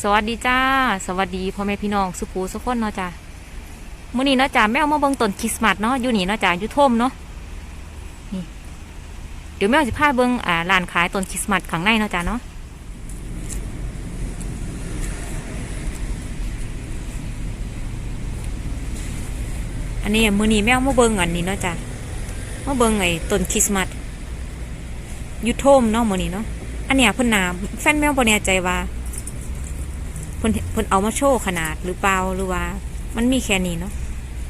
สวัสดีจ้า สวัสดีพ่อแม่พี่น้องสุภูสุขคนเนาะจ้ามื้อนี้เนาะจ้าแม่เอามาเบิ่งต้นคริสต์มาสเนาะอยู่นี่เนาะจ้าอยู่ท่มเนาะนี่เดี๋ยวแม่เอาสิพาเบิ่งอ่าร้านขายต้นคริสต์มาสข้างในเนาะจ้าเนาะอันนี้มือนี้แม่เอามาเบิ่งอันนี้เนาะจ้ามาเบิ่งไอ้ต้นคริสต์มาสอยู่ท่มเนาะมือนี้เนาะอันเนี้ยเพิ่นนาแฟนแม่บ่แน่ใจว่า พิ่นเพิ่นเอามาโชว์ขนาดหรือเปล่าหรือว่า มันมีแค่นี้เนาะ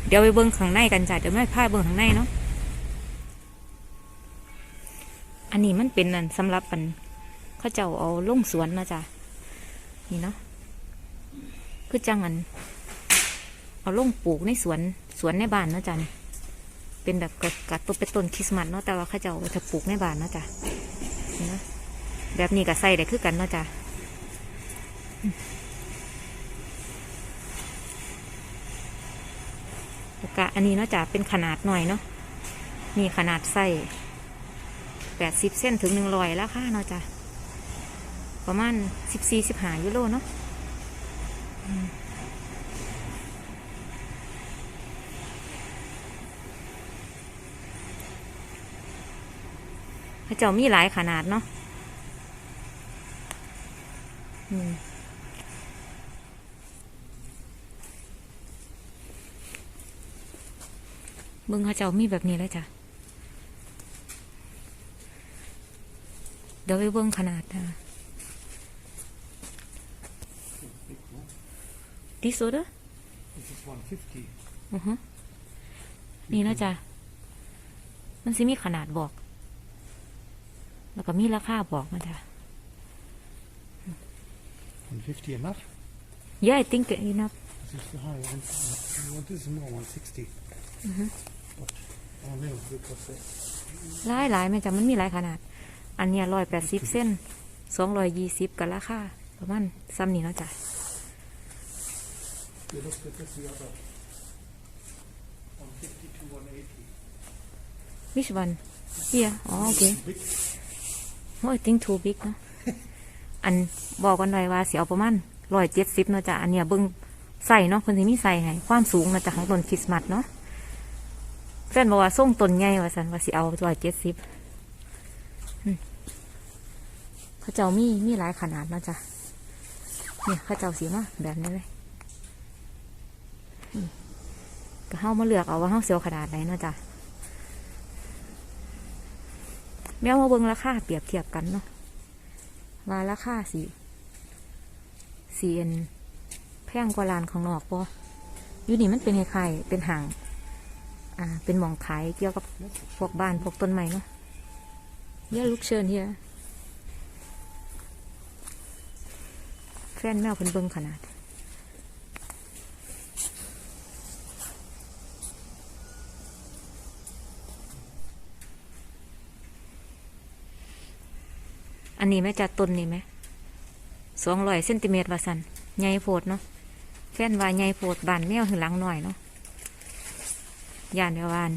เดี๋ยวไปเบิ่งข้างในกันจ้ะเดี๋ยวแม่พาเบิ่งข้างในเนาะอันนี้มันเป็นนั่นสำหรับอันเขาเจ้าเอาลงสวนนะจ้ะนี่เนาะคือจังอันเอาลงปลูกในสวนสวนในบ้านนะจ้ะนี่เป็นแบบกะกะต้นเป็นต้นคริสต์มาสเนาะแต่ว่าเขาเจ้าเอาจะปลูกในบ้านนะจ้ะนี่นะแบบนี้ก็ใส่ได้คือกันเนาะจ้ะ ก็อันนี้เนาะจะเป็นขนาดหน่อยเนาะนี่ขนาดไส้แปดสิบเส้นถึงหนึ่งร้อยแล้วค่ะเนาะจ้ะประมาณสิบสี่สิบห้ายูโรเนาะพระเจ้ามีหลายขนาดเนาะ มเบิ่งเขาเจ้ามีแบบนี้แล้วจ้ะ เดี๋ยวไปเบิ่งขนาดนะดิโซเดอ This is 150. อือฮึนี่นะจ๊ะ มันสิมีขนาดบอก แล้วก็มีราคาบอกนะจ๊ะ150 enough? Yeah I think enough This is the high one. You want this more 160. But หลายหลายแม่จ้ะมันมีหลายขนาด อันเนี้ยร้อยแปดสิบเส้นสองร้อยยี่สิบกับราคาประมาณซ้ำนี้เนาะจ้ะ you look at this, you have a 150 to 180. which one here อ๋อโอเคโอ้ย think too big เนอะอันบอกกันไว้ว่าเสียเอประมาณร้อยเจ็ดสิบเนาะจ้ะอันเนี้ยเบิ่งใส่เนาะคนที่มีใส่ให้ความสูงเนาะจ้ะของต้นคริสต์มาสเนาะ แฟนบอกว่าส่งต้นใหญ่ว่าสันว่าสิเอาร้อยเจ็ดสิบเขาเจ้ามีมีหลายขนาดเนาะจ้ะเนี่ยเขาเจ้าสีมาแบบนี้เลยก็เฮามาเลือกเอาว่าเฮาเสียวขนาดไหนเนาะจ้ะแมวมาเบิ่งราคาเปรียบเทียบกันเนาะว่าราคาสีสีเอันแพงกว่าร้านของนอกปะอยู่นี่มันเป็นไข่เป็นห่าง อ่า เป็นหมองขายเกี่ยวกับพวกบ้านพวกต้นไม้เนาะเยอะลูกเชิญเฮียแฟนแมวเพิ่นเบิ่งขนาดอันนี้แม่จะต้นนี่ไหมสองร้อยเซนติเมตรว่าสันใหญ่โพดเนาะแฟนว่าใหญ่โพดบานแมวถึงหลังหน่อยเนาะ ยานวาน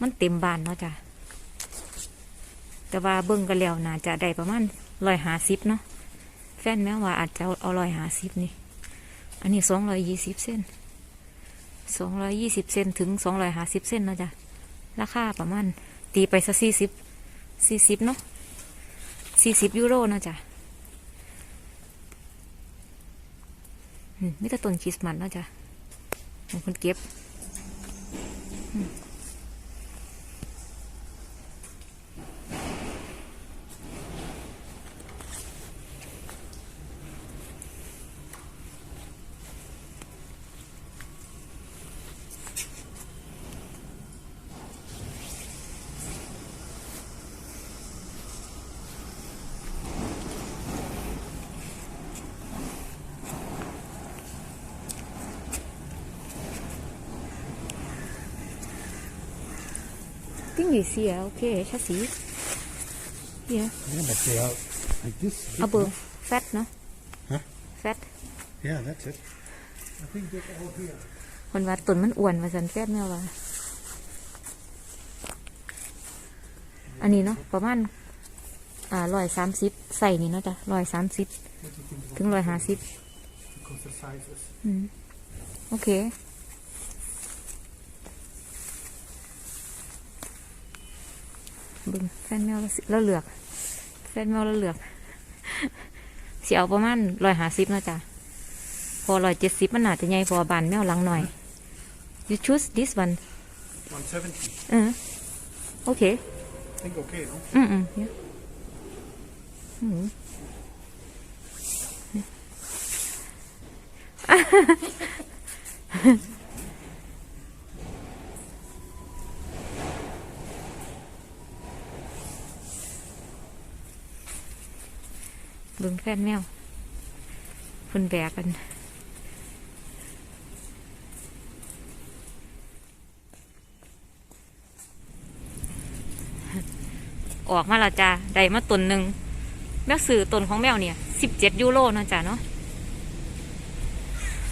มันเต็มบานเนาะจ้ะ แต่ว่าเบิ่งกันแล้วน่าจะได้ประมาณร้อยหาสิบเนาะ แฟนแม่ว่าอาจจะเอาร้อยหาสิบนี่ อันนี้สองร้อยยี่สิบเส้นสองร้อยยี่สิบเซนถึงสองร้อยหาสิบเส้นเนาะจ้ะ ราคาประมาณตีไปสักสี่สิบสี่สิบเนาะสี่สิบยูโรเนาะจ้ะอืมมีแต่ต้นคริสต์มาสเนาะจ้ะบางคนเก็บ อื มติ้งดีเสียโอเคชัดสีเฮีย yeah, but they are like this. big, เอาเบอร์ no? แฟตเนาะฮะแฟต Yeah, that's it. I think they're all here. คนว่าต้นมันอ้วนว่าสันแฟตแม่ว่า อันนี้เนาะประมาณอ่าร้อยสามสิบใส่นี่เนาะจ้ะร้อยสามสิบ What do you think ถึงร้อยห้าสิบ because the sizes? อืมโอเค บึงแฟนแมวแล้วสิแล้วเหลือก แฟนแมวแล้วเหลือกเสียเอาประมาณร้อยห้าสิบนาะจ๊ะพอร้อยเจ็ดสิบมันอาจจะใหญ่พอบานแมวหลังหน่อย you choose this one 170. เออโอเค I think okay, no? อืมอืมเนี่ยอืม เบิ่งแฟนแมวคนแบกกันออกมาแล้วจ้าได้มาตนหนึ่งแมวสื่อตนของแมวเนี่ยสิบเจ็ดยูโรนะจ้าเนาะ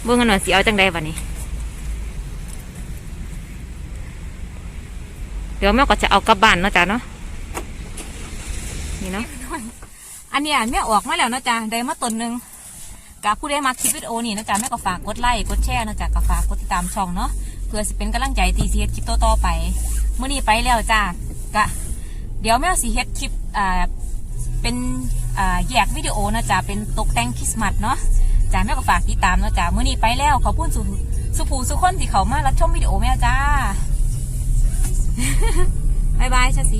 เบิ่งกันหน่อยสิเอาจังใดวะนี่เดี๋ยวแมวก็จะเอากลับบ้านเนาะจ้าเนาะนี่เนาะ อันเนี้ยแม่ออกมาแล้วนะจ้าได้มาตนหนึ่งกับผู้ใดมาคลิปวิดีโอนี่นะจ๊ะแม่ก็ฝากกดไลค์กดแชร์นะจ๊ะก็ฝากกดติดตามช่องเนาะเพื่อสิเป็นกำลังใจตีเสียคลิปต่อๆไปเมื่อนี้ไปแล้วจ้ากะเดี๋ยวแม่สิเฮ็ดคลิปอ่าเป็นอ่าแยกวิดีโอนะจ๊ะเป็นตกแต่งคริสต์มาสเนาะจ้าแม่ก็ฝากติดตามนะจ้ามื้อนี้ไปแล้วขอบคุณสุสุภูสุคนที่เขามารับชมวิดีโอแม่จ้าบายบายชาสี